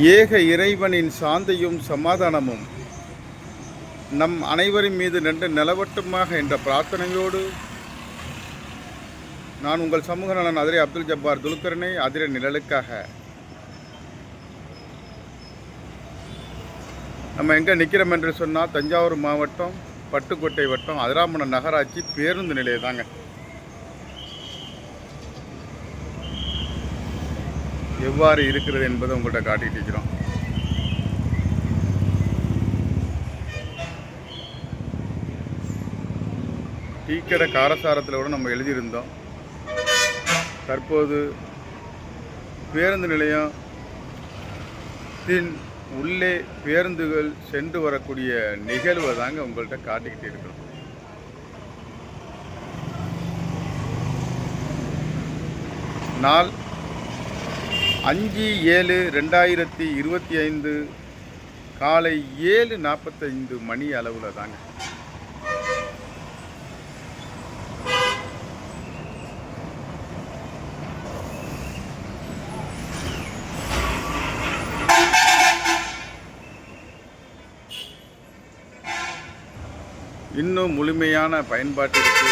ஏக இறைவனின் சாந்தியும் சமாதானமும் நம் அனைவரின் மீது நின்று நிலவட்டுமாக என்ற பிரார்த்தனையோடு நான் உங்கள் சமூக நலன் அதிரை அப்துல் ஜப்பார் துலுக்கரனை அதிர நிழலுக்காக. நம்ம எங்கே நிற்கிறோம் என்று சொன்னால் தஞ்சாவூர் மாவட்டம் பட்டுக்கோட்டை வட்டம் அதிராமண நகராட்சி பேருந்து நிலையம் தாங்க எவ்வாறு இருக்கிறது என்பதை உங்கள்கிட்ட காட்டிட்டு இருக்கிறோம். டீக்கடை காரசாரத்தில் கூட நம்ம எழுதியிருந்தோம். தற்போது பேருந்து நிலையம் தின் உள்ளே பேருந்துகள் சென்று வரக்கூடிய நிகழ்வை தாங்க உங்கள்கிட்ட காட்டிக்கிட்டு இருக்கிறோம். நாள் அஞ்சு ஏழு ரெண்டாயிரத்தி இருபத்தி ஐந்து காலை ஏழு நாற்பத்தைந்து மணி அளவில் தாங்க. இன்னும் முழுமையான பயன்பாட்டிற்கு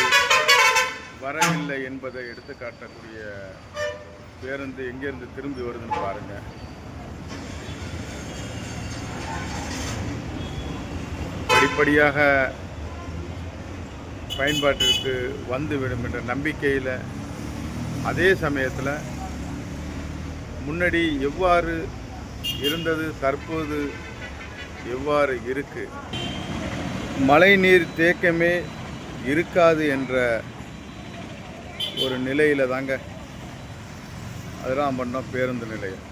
வரவில்லை என்பதை எடுத்துக்காட்டக்கூடிய பேருந்து எங்கேருந்து திரும்பி வருதுன்னு பாருங்க. படிப்படியாக பயன்பாட்டிற்கு வந்துவிடும் என்ற நம்பிக்கையில் அதே சமயத்தில் முன்னாடி எவ்வாறு இருந்தது தற்போது எவ்வாறு இருக்கு? மழைநீர் தேக்கமே இருக்காது என்ற ஒரு நிலையில் தாங்க அதெல்லாம் பண்ணோம் பேருந்து நிலையம்